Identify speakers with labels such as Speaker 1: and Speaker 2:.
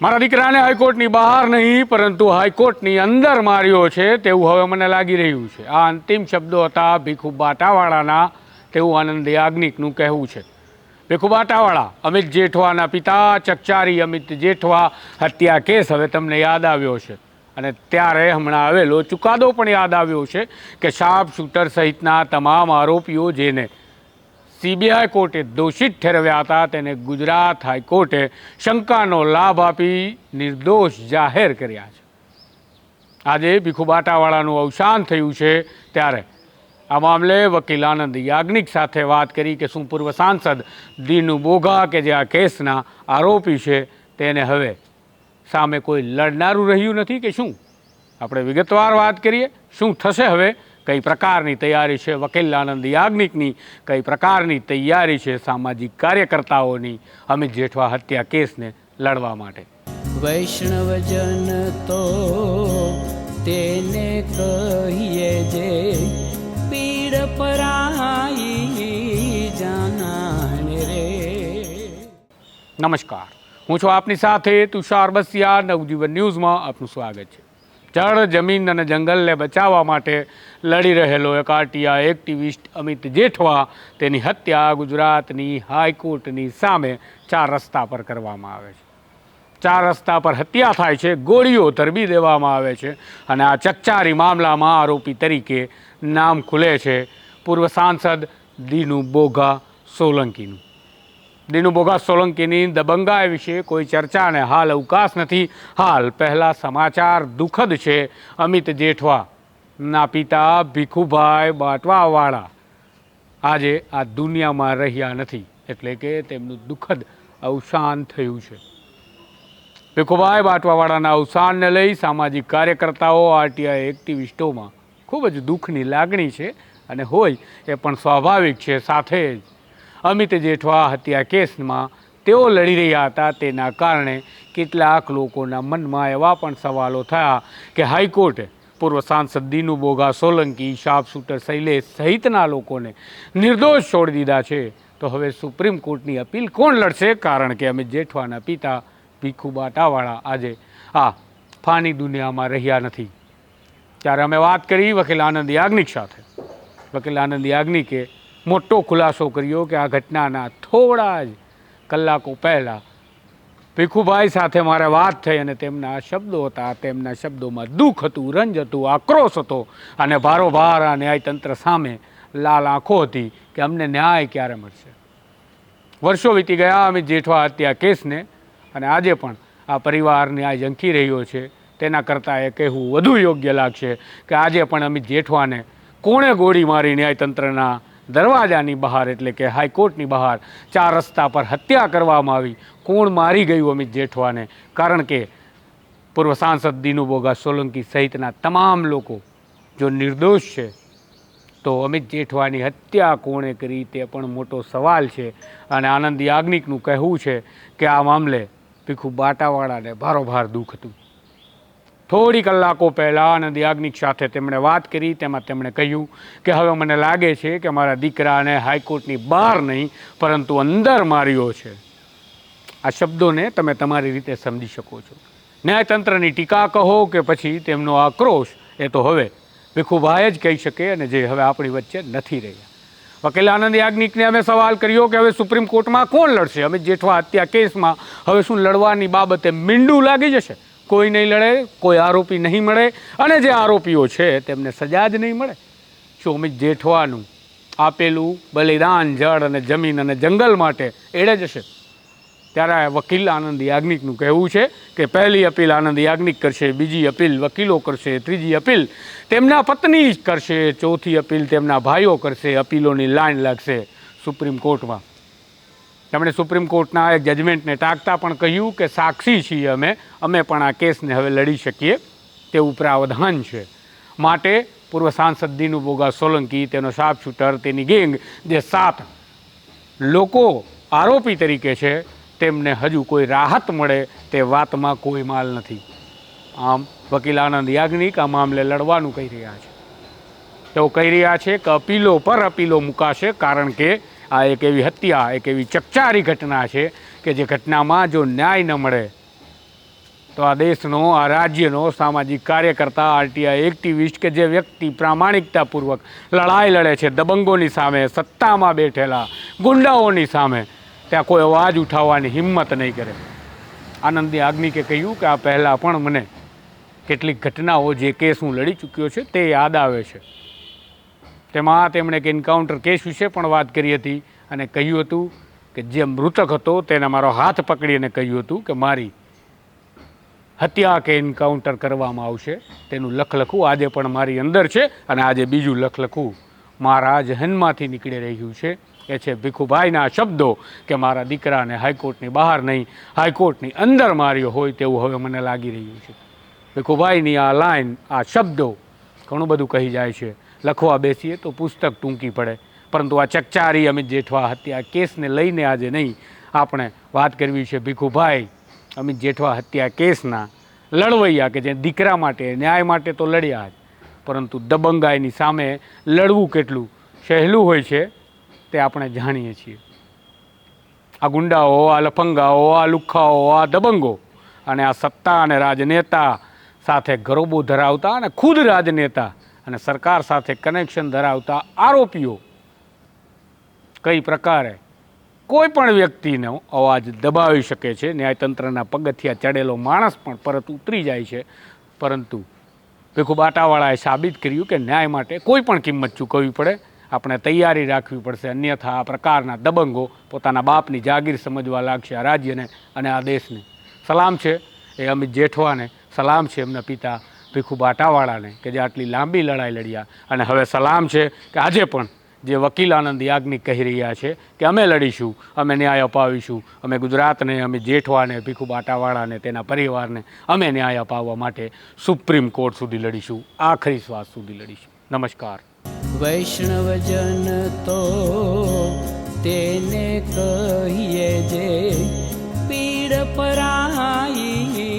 Speaker 1: મારા દીકરાને હાઈકોર્ટની બહાર નહીં, પરંતુ હાઈકોર્ટની અંદર માર્યો છે તેવું હવે મને લાગી રહ્યું છે. આ અંતિમ શબ્દો હતા ભીખુ બાટાવાળાના, તેવું આનંદ યાજ્ઞિકનું કહેવું છે. ભીખુ બાટાવાળા, અમિત જેઠવાના પિતા, ચકચારી અમિત જેઠવા, હત્યા કેસ હવે તમને યાદ આવ્યો છે. અને ત્યારે હમણાં આવેલો ચુકાદો પણ યાદ આવ્યો છે કે શાર્પ શૂટર સહિતના તમામ આરોપીઓ જેને સીબીઆઈ કોર્ટે દોષિત ઠેરવ્યા હતા. તેને ગુજરાત હાઈકોર્ટે શંકાનો લાભ આપી નિર્દોષ જાહેર કર્યા છે. આજે ભીખુબાટાવાળાનું અવસાન થયું છે ત્યારે આ મામલે વકીલ આનંદ યાજ્ઞિક સાથે વાત કરી કે શું પૂર્વ સાંસદ દીનુ બોઘા કે જે આ કેસના આરોપી છે તેને હવે સામે કોઈ લડનારું રહ્યું નથી કે શું? આપણે વિગતવાર વાત કરીએ. શું થશે હવે? કઈ પ્રકારની તૈયારી છે? વકીલ આનંદ યાજ્ઞિકની કઈ પ્રકારની તૈયારી છે સામાજિક કાર્યકર્તાઓની? અમિત જેઠવા હત્યા કેસને લડવા માટે.
Speaker 2: વૈષ્ણવજન તો તેને કહીએ જે પીડ પરાઈ જાનાને રે.
Speaker 1: નમસ્કાર. હું છું આપની સાથે તુષાર બસિયા. નવજીવન ન્યૂઝમાં આપનું સ્વાગત છે. જળ, જમીન અને જંગલને બચાવવા માટે લડી રહેલો એક આરટીઆ એક્ટિવિસ્ટ અમિત જેઠવા તેની હત્યા ગુજરાતની હાઈકોર્ટની સામે ચાર રસ્તા પર કરવામાં આવે છે. ચાર રસ્તા પર હત્યા થાય છે, ગોળીઓ તરબી દેવામાં આવે છે અને આ ચકચારી મામલામાં આરોપી તરીકે નામ ખુલે છે પૂર્વ સાંસદ દીનુ બોઘા સોલંકીનું. દીનુ બોઘા સોલંકીની દબંગા વિશે કોઈ ચર્ચાને હાલ અવકાશ નથી. હાલ પહેલા સમાચાર દુઃખદ છે. અમિત જેઠવા, ના પિતા ભીખુભાઈ બાટવાવાળા. આજે આ દુનિયામાં રહ્યા નથી, એટલે કે તેમનું દુઃખદ અવસાન થયું છે. ભીખુભાઈ બાટવાવાળાના અવસાનને લઈ સામાજિક કાર્યકર્તાઓ, આરટીઆઈ એક્ટિવિસ્ટોમાં ખૂબ જ દુઃખની લાગણી છે અને હોય એ પણ સ્વાભાવિક છે. સાથે જ અમિત જેઠવા હત્યા કેસમાં તેઓ લડી રહ્યા હતા. તેના કારણે કેટલાક લોકોના મનમાં એવા પણ સવાલો થયા કે હાઈકોર્ટે પૂર્વ સાંસદ દીનુ બોગા, સોલંકી, શાર્પ શૂટર શૈલેષ સહિતના લોકોને નિર્દોષ છોડી દીધા છે. તો હવે સુપ્રીમ કોર્ટની અપીલ કોણ લડશે? કારણ કે અમિત જેઠવાના પિતા ભીખુ બાટાવાળા આજે આ ફાની દુનિયામાં રહ્યા નથી. ત્યારે અમે વાત કરી વકીલ આનંદ યાજ્ઞિક સાથે. વકીલ આનંદ યાજ્ઞિકે મોટો ખુલાસો કર્યો કે આ ઘટનાના થોડા જ કલાકો પહેલાં ભીખુભાઈ સાથે મારે વાત થઈ અને તેમના શબ્દો હતા, તેમના શબ્દોમાં દુઃખ હતું, રંજ હતું, આક્રોશ હતો અને ભારોભાર આ ન્યાયતંત્ર સામે લાલ આંખો હતી કે અમને ન્યાય ક્યારે મળશે. વર્ષો વીતી ગયા અમે જેઠવા હત્યા કેસને અને આજે પણ આ પરિવાર ન્યાય ઝંખી રહ્યો છે. તેના કરતાં એ કહેવું વધુ યોગ્ય લાગશે કે આજે પણ અમિત જેઠવાને કોણે ગોળી મારી ન્યાયતંત્રના દરવાજાની બહાર, એટલે કે હાઈકોર્ટની બહાર ચાર રસ્તા પર હત્યા કરવામાં આવી. કોણ મારી ગયું અમિત જેઠવાને? કારણ કે પૂર્વ સાંસદ દિનુબોગા સોલંકી સહિતના તમામ લોકો જો નિર્દોષ છે, તો અમિત જેઠવાની હત્યા કોણે કરી તે પણ મોટો સવાલ છે. અને આનંદ યાજ્ઞિકનું કહેવું છે કે આ મામલે ભીખુ બાટાવાળાને ભારોભાર દુઃખ હતું. થોડી કલાકો પહેલાં આનંદ યાજ્ઞિક સાથે તેમણે વાત કરી, તેમાં તેમણે કહ્યું કે હવે મને લાગે છે કે મારા દીકરાને હાઈકોર્ટની બહાર નહીં, પરંતુ અંદર માર્યો છે. આ શબ્દોને તમે તમારી રીતે સમજી શકો છો. ન્યાયતંત્રની ટીકા કહો કે પછી તેમનો આક્રોશ, એ તો હવે ભીખુભાઈ જ કહી શકે અને જે હવે આપણી વચ્ચે નથી રહ્યા. વકીલ આનંદ યાજ્ઞિકને અમે સવાલ કર્યો કે હવે સુપ્રીમ કોર્ટમાં કોણ લડશે? અમે જેઠવા હત્યા કેસમાં હવે શું લડવાની બાબતે મીંડું લાગી જશે? કોઈ નહીં લડે, કોઈ આરોપી નહીં મળે અને જે આરોપીઓ છે તેમને સજા જ નહીં મળે. શું જેઠવાનું આપેલું બલિદાન જળ અને જમીન અને જંગલ માટે એડે જશે ત્યારે વકીલ આનંદ યાજ્ઞિકનું કહેવું છે કે પહેલી અપીલ આનંદ યાજ્ઞિક કરશે, બીજી અપીલ વકીલો કરશે, ત્રીજી અપીલ તેમના પત્ની કરશે, ચોથી અપીલ તેમના ભાઈઓ કરશે, અપીલોની લાઈન લાગશે સુપ્રીમ કોર્ટમાં. તેમણે સુપ્રીમ કોર્ટના એક જજમેન્ટને ટાંકતા પણ કહ્યું કે સાક્ષી છીએ અમે અમે પણ આ કેસને હવે લડી શકીએ તેવું પ્રાવધાન છે. માટે પૂર્વ સાંસદ દીનુ બોગા સોલંકી, તેનો સાપ શૂટર, તેની ગેંગ, જે સાત લોકો આરોપી તરીકે છે, તેમને હજુ કોઈ રાહત મળે તે વાતમાં કોઈ માલ નથી. આમ વકીલ આનંદ યાજ્ઞિક આ મામલે લડવાનું કહી રહ્યા છે. તેઓ કહી રહ્યા છે કે અપીલો પર અપીલો મુકાશે કારણ કે આ એક એવી હત્યા એક એવી ચકચારી ઘટના છે કે જે ઘટનામાં જો ન્યાય ન મળે, તો આ દેશનો, આ રાજ્યનો સામાજિક કાર્યકર્તા, આરટીઆઈ એક્ટિવિસ્ટ કે જે વ્યક્તિ પ્રામાણિકતાપૂર્વક લડાઈ લડે છે, દબંગોની સામે, સત્તામાં બેઠેલા, ગુંડાઓની સામે, ત્યાં કોઈ અવાજ ઉઠાવવાની હિંમત નહીં કરે. આનંદી આગ્નિકે કહ્યું કે આ પહેલાં પણ મને કેટલીક ઘટનાઓ જે કેસ હું લડી ચૂક્યો છે તે યાદ આવે છે. તેમાં તેમણે એક એન્કાઉન્ટર કેસ વિશે પણ વાત કરી હતી અને કહ્યું હતું કે જે મૃતક હતો તેને મારો હાથ પકડીને કહ્યું હતું કે મારી હત્યા કે એન્કાઉન્ટર કરવામાં આવશે, તેનું લખલખું આજે પણ મારી અંદર છે અને આજે બીજું લખલખું મારા જહનમાંથી નીકળી રહ્યું છે. એ છે, ભીખુભાઈના શબ્દો કે મારા દીકરાને હાઈકોર્ટની બહાર નહીં, હાઈકોર્ટની અંદર માર્યો હોય તેવું હવે મને લાગી રહ્યું છે. ભીખુભાઈની આ લાઈન, આ શબ્દો ઘણું બધું કહી જાય છે. લખવા બેસીએ તો પુસ્તક ટૂંકી પડે. પરંતુ આ ચકચારી અમિત જેઠવા હત્યા કેસને લઈને આજે નહીં. આપણે વાત કરવી છે ભીખુભાઈ. અમિત જેઠવા હત્યા કેસના લડવૈયા કે જે દીકરા માટે, ન્યાય માટે તો લડ્યા જ. પરંતુ દબંગાઈની સામે લડવું કેટલું સહેલું હોય છે તે આપણે જાણીએ છીએ. આ ગુંડાઓ, આ લફંગાઓ, આ લુખ્ખાઓ, આ દબંગો અને આ સત્તા અને રાજનેતા સાથે ગરોબો ધરાવતા અને ખુદ રાજનેતા અને સરકાર સાથે કનેક્શન ધરાવતા આરોપીઓ કઈ પ્રકારે કોઈ પણ વ્યક્તિનો અવાજ દબાવી શકે છે. ન્યાયતંત્રના પગથિયા ચડેલો માણસ પણ પરત ઉતરી જાય છે. પરંતુ ભીખુ બાટાવાળાએ સાબિત કર્યું કે ન્યાય માટે કોઈ પણ કિંમત ચૂકવવી પડે. આપણે તૈયારી રાખવી પડશે. અન્યથા આ પ્રકારના દબંગો પોતાના બાપની જાગીર સમજવા લાગશે આ રાજ્યને અને આ દેશને. સલામ છે એ અમિત જેઠવાને. સલામ છે એમના પિતા ભીખું બાટાવાળાને કે જે આટલી લાંબી લડાઈ લડ્યા અને હવે સલામ છે કે આજે પણ જે વકીલ આનંદ યાજ્ઞિક કહી રહ્યા છે કે અમે લડીશું, અમે ન્યાય અપાવીશું, અમે ગુજરાતને, અમે જેઠવાને ભીખું બાટાવાળાને તેના પરિવારને અમે ન્યાય અપાવવા માટે સુપ્રીમ કોર્ટ સુધી લડીશું, આખરી શ્વાસ સુધી લડીશું. નમસ્કાર.
Speaker 2: વૈષ્ણવજન તો તેને કહીએ જે પીડ પરાઈ